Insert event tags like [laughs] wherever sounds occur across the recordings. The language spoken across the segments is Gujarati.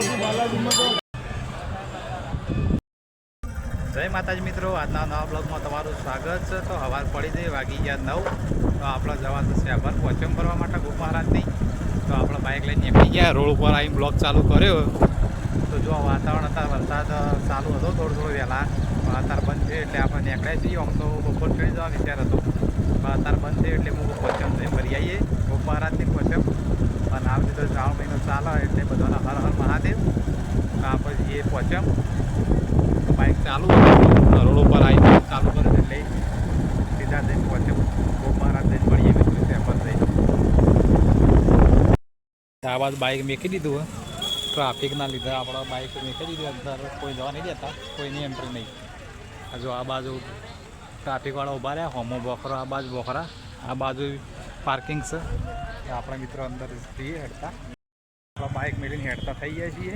જય માતાજી મિત્રો, આજના નવા બ્લોગમાં તમારું સ્વાગત છે. તો હવાર પડી જઈ વાગી ગયા નવ. તો આપણે જવાનું છે આભાર પોચમ ભરવા માટે ગુપ મહારાજની. તો આપણે બાઇક લઈને નીકળી ગયા, રોડ ઉપર આવીને બ્લોક ચાલુ કર્યો. તો જો વાતાવરણ હતા, વરસાદ ચાલુ હતો, થોડો થોડો વહેલા. અત્યારે બંધ છે એટલે આપણે નીકળ્યા છીએ. આમ તો બપોર ચડી જવા વિચાર હતો અત્યારે બંધ છે એટલે હું પોચમ થઈ ફરી આવીએ. ગુપ મહારાજની પોચમ બધો શ્રાવણ મહિનો ચાલે એટલે બધાના હર હર મહાદેવ. તો આપણે એ પહોંચ્યા બાઇક ચાલુ રોડ ઉપર આવી ચાલુ કરે એટલે સીધા જઈને પહોંચે મારા જઈને મળીએ મિત્રો ત્યાં પર જઈને આ બાજુ બાઇક મેકી દીધું ટ્રાફિકના લીધે આપણા બાઇક મેકી દીધું. અંદર કોઈ જવા નહીં દેતા. કોઈની એન્ટ્રી નહીં. જો આ બાજુ ટ્રાફિકવાળા ઊભા રહ્યા. હોમો બોખરો, આ બાજુ બોખરા. આ બાજુ પાર્કિંગ છે. તો આપણે મિત્રો અંદર જઈએ હેડતા. આપણે બાઇક મેળીને હેડતા થઈ ગયા છીએ.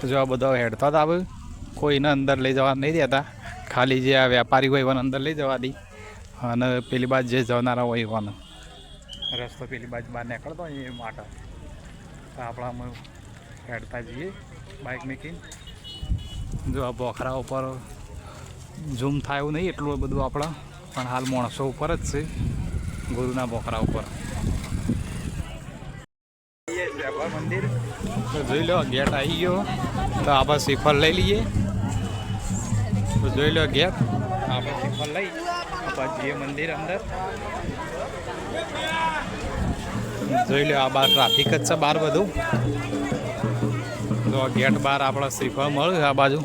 તો જો આ બધા હેડતા હતા આવે કોઈને અંદર લઈ જવા નહીં દેતા. ખાલી જે આ વેપારી હોય એવાને અંદર લઈ જવા દી. અને પેલી બાજુ જે જનારા હોય એને રસ્તો પેલી બાજુ બહાર નીકળતો એ માટે. તો આપણા અમે હેડતા જઈએ બાઇક મેકીને. જો આ બોખરા ઉપર ઝૂમ થાય એવું નહીં એટલું બધું આપણા. પણ હાલ માણસો ઉપર જ છે. ગુરુના બોખરા ઉપર. મંદિર. તો જોઈ લો, ગેટ આવી ગયો. તો આપણે શ્રીફળ લઈ લઈએ. તો જોઈ લો ગેટ. આપણે શ્રીફળ લઈ. આપણે જઈએ મંદિર અંદર. જોઈ લો, આ બાર ટ્રાફિક જ છે બહાર બધું. તો ગેટ બહાર આપણે શ્રીફળ મળે આ બાજુ.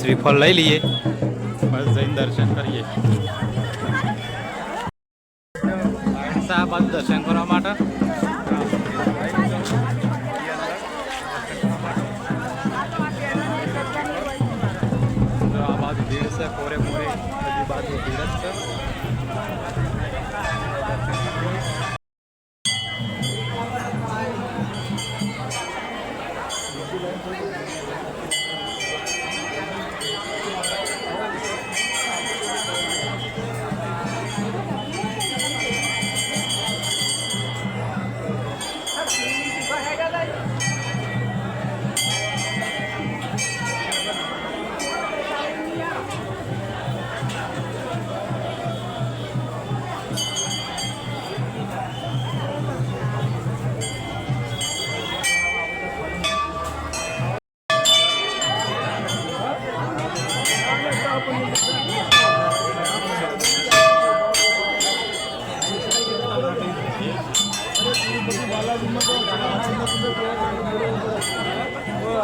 શ્રીફળ લઈ લઈએ. બસ જઈને દર્શન કરીએ.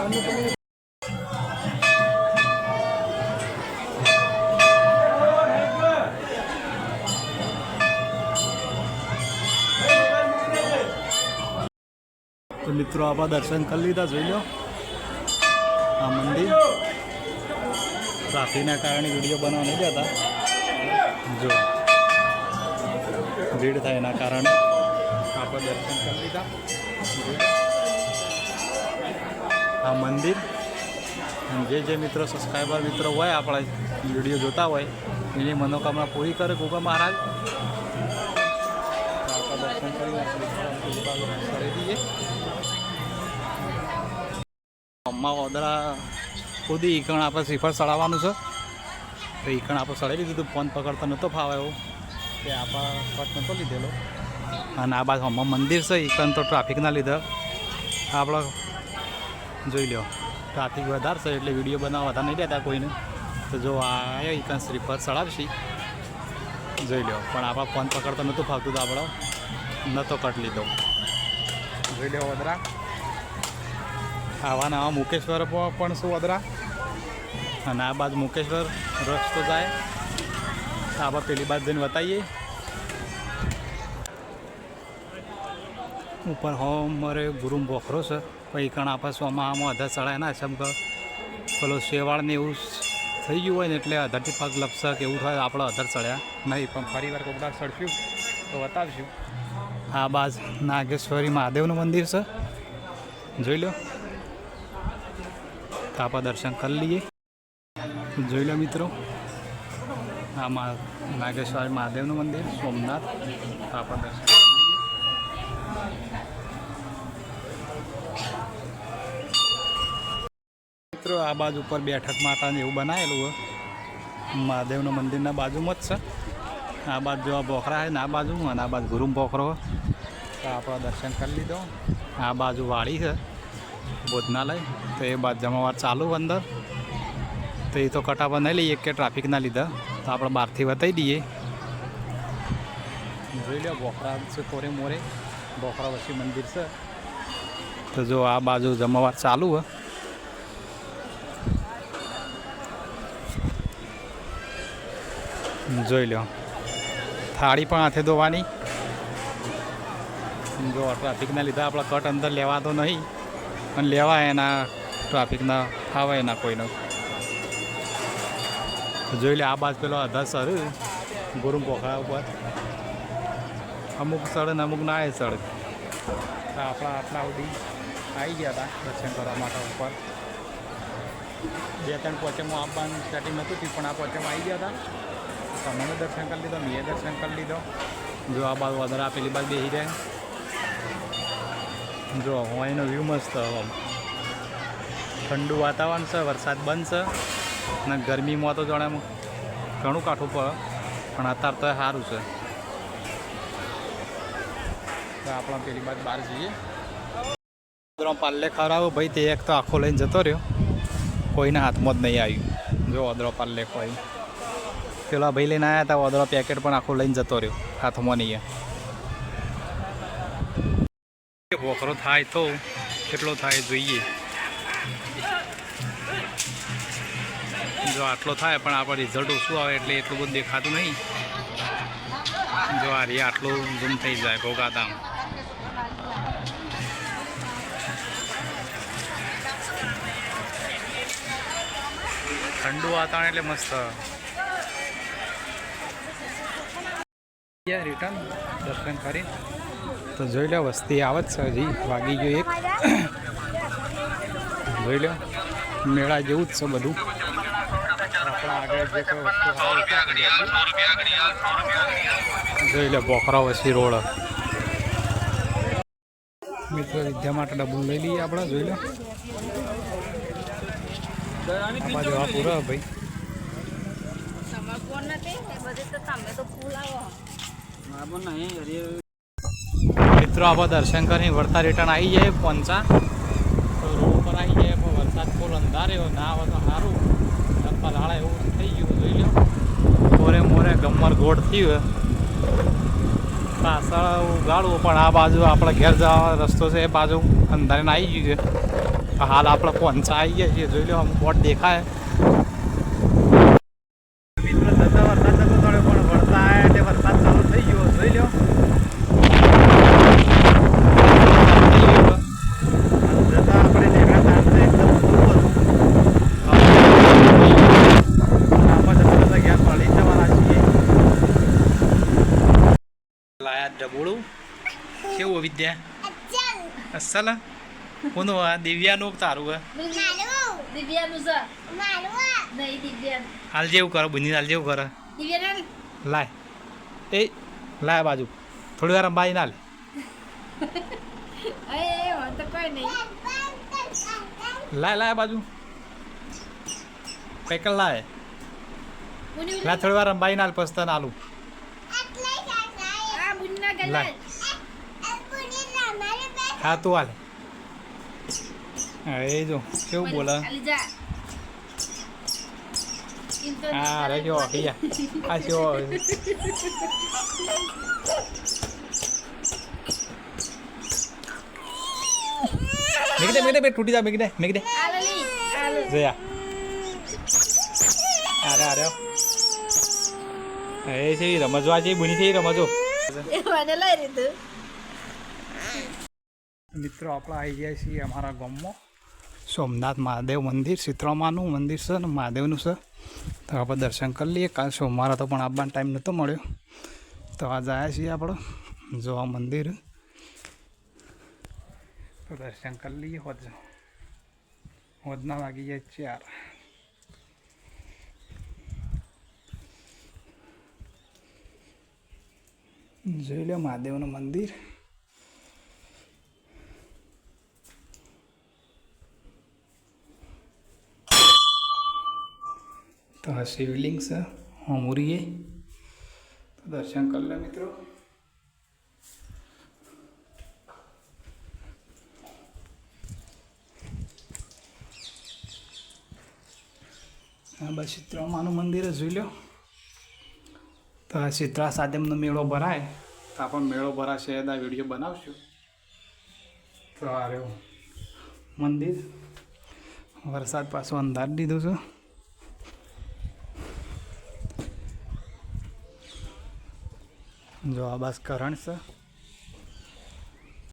તો મિત્રો આપણા દર્શન કરી લીધા, જોઈ લો. આ મંદિર. ટ્રાફિકના કારણે વીડિયો બનાવવા નહીં જતા જો. ભીડ થાય એના કારણે. આપણે દર્શન કરી લીધા. આ મંદિર. જે જે મિત્રો સબસ્ક્રાઈબર મિત્રો હોય, આપણા વીડિયો જોતા હોય, એની મનોકામના પૂરી કરે ગોગા મહારાજ. દર્શન કરી દઈએ. અમ્મા ઓદરા ખુદી ઈકણ આપણે શ્રીફળ ચડાવવાનું છે. તો ઈકણ આપણે ચડાવી દીધું ફોન પકડતો નહોતો ફાવે એવું. કે આપણા કટ નહોતો લીધેલો. અને આ બાજુ અમ્મા મંદિર છે ઈકણ તો ટ્રાફિકના લીધે. આપણે જોઈ લો ટ્રાફિક વધારે છે એટલે વીડિયો બનાવવા વધારે નહીં દેતા કોઈને. તો જો આ ઈકણ શ્રીફળ ચડાવશી. જોઈ લો પણ આપણા ફોન પકડતો નહોતું ફાવતું તો ન નહોતો કટ લીધો. જોઈ લો વદરા. આવા નવા મુકેશ્વર પણ શું વદરા? અને આ બાજુ મુકેશ્વર રસ્તો જાય. આપણે પેલી બાજુ જઈને બતાવીએ. ઉપર હોમ મારે ગુરુમ બોખરો છે. પછી ઘણા સોમાં આમાં અધર ચડાય ના છે. કે પેલો શેવાળને એવું થઈ ગયું હોય ને એટલે અધરથી પગ લપસક એવું થાય, આપણે અધર ચડ્યા નહીં. પણ ફરી વાર કોકડા ચડશું તો બતાવશું આ બાજ નાગેશ્વરી મહાદેવનું મંદિર છે. જોઈ લો. તો દર્શન કરી લઈએ. જોઈ લો મિત્રો. આ મા નાગેશ્વર મહાદેવનું મંદિર, સોમનાથ. આપણે દર્શન આ બાજુ ઉપર બેઠક માતાને એવું બનાવેલું હોય. મહાદેવના મંદિરના બાજુમાં જ છે. આ બાજુ આ બોખરા છે ને આ બાજુ અને આ બાજુ ગુરુમ બોખરો તો આપણે દર્શન કરી લીધો. આ બાજુ વાડી છે, ભોજનાલય. તો એ બાદ જમાવાર ચાલુ અંદર. તો એ તો કટાપા નહીં લઈએ કે ટ્રાફિકના લીધા. તો આપણે બહારથી બતાવી દઈએ. જોઈ લો બોખરા છે કોરે મોરે. બોખરા વચ્ચે મંદિર છે. તો જો આ બાજુ જમાવાર ચાલુ હે જોઈ લો. થાળી પણ હાથે ધોવાની. જો, ટ્રાફિકના લીધે આપણે કટ અંદર લેવાતો નહીં. પણ લેવા એના, ટ્રાફિકના, ફાવે એના કોઈનો. જોઈ લે, આ બાજ પેલો અધા સર ગુરુ પોખરા ઉપર. અમુક સળ ને અમુક ના એ સળ આપણા આટલા સુધી આવી ગયા હતા દર્શન કરવા માટે ઉપર. બે ત્રણ પોચેમાં આપવાનું સેટિંગ નહોતું પણ આ પોચેમાં આવી ગયા હતા તમને દર્શન કરી લીધો મેં દર્શન કરી લીધો. જો આ બાજુ વધારે આપેલી બાજુ બેસી રહે જો અહીંનો વ્યૂ મસ્ત ઠંડુ વાતાવરણ છે, વરસાદ બંધ છે, અને ગરમીમાં તો જાણે ઘણું કાઠું પડે પણ અત્યારે તો સારું છે. તો આપણે પેલી બાજુ બહાર જઈએ. પાલ્લે ખવડાવો. ભાઈ, તે એક તો આખો લઈને જતો રહ્યો. કોઈના હાથમાં જ નહીં આવ્યું. જો, અદરો પાલ્લે કોઈ પેલા ભાઈ લઈને આવ્યા હતા અદરો પેકેટ પણ આખું લઈને જતો રહ્યો, હાથમાં નહીં વખરો થાય તો કેટલો થાય જોઈએ. જો આટલો થાય પણ આપણે રિઝલ્ટ ઓછું આવે એટલે એટલું બધું દેખાતું નહીં. જો આ રે આટલું ગુમ થઈ જાય ભોગાતા ઠંડુ વાતાવરણ એટલે મસ્ત. રિટર્ન દર્શન કરી. તો જોઈ લો વસ્તી આવત છે હજી વાગી ગયો એક. જોઈ લો મેળા જેવું જ છે બધું. આપણા આગળ જે કોઈ વસ્તુ. જોઈ લો બોખરા વસી રોડ. મિત્રો વિદ્યા માટે ડબલ લઈ લઈએ આપણે જોઈ લો. આપણા જવા પૂરા ભાઈ. તમે કોણ નથી? બધે તો તમે તો ફૂલ આવો. મિત્રો આપણે દર્શન કરીને વળતા રિટર્ન આવી જાય પહોંચા તો રોડ પર આવી જાય, પણ વરસાદ ફૂલ અંધાર્યો ના આવે તો સારું. લાળા એવું થઈ ગયું, જોઈ લો મોરે મોરે ગમર ગોળ થયું પાછળ ઉગાડવું, પણ આ બાજુ આપણે ઘેર જવા રસ્તો છે, એ બાજુ અંધારીને આવી ગયું છે. હાલ આપણે પહોંચા આવી ગયા છીએ, જોઈ લો આમ બોટ દેખાય મિત્રો જતા વરસાદ નતો પડ્યો પણ વળતા આવ્યા એટલે વરસાદ ચાલુ થઈ ગયો જોઈ લો જતા આપણે નીકળ્યા હતા એટલે એકદમ ફૂલ હતું આપણે જતા જતા ઘેર પડી જવાના છીએ લાયા ડબોળું કેવું વિદ્યા? અસલ? કોનું આ દિવ્યાનું તારું હાલ જેવું કરો બુની હાલ જેવું કરો. દિવ્યાનું? લાય. એ લાય બાજુ. થોડી વાર અંબાજી ના લે. [laughs] કોઈ લાય લાય બાજુ. પેકલ લાય. બુની થોડી વાર અંબાજી ના પસ્તા ના લાય. હા તું હાલ. હા એ જો કેવું બોલે હા અરે જો હિયા. આ જો મેગી દે મેગી દે બે તૂટી જા મેગી દે મેગી દે. આલલી અરે અરે એ છે રમજવા છે બુની છે રમજો. મિત્રો આપણે આવી ગયા છીએ અમારા ગામમાં સોમનાથ મહાદેવ મંદિર શીતળામાનું મંદિર છે ને મહાદેવનું છે તો આપણે દર્શન કરી લઈએ કાલ સોમવારે તો પણ આવવાનો ટાઈમ નહોતો મળ્યો તો આજ આવ્યા છીએ આપણે જોવા મંદિર તો દર્શન કરી લઈએ હોજ હોજના વાગી જાય ચાર જોઈ લો મહાદેવનું મંદિર. તો આ શિવલિંગ છે, હોમુરીએ. તો દર્શન કરી લો મિત્રો. આ બસ ચિત્રમાનું મંદિર જોઈ લો. તો આ શીતળા સાધમનો મેળો ભરાય? તો પણ મેળો ભરાશે એના વીડિયો બનાવશું. તો આ મંદિર. વરસાદ પાછો અંધાર દીધો છે. જો આ બસ કરણ છે.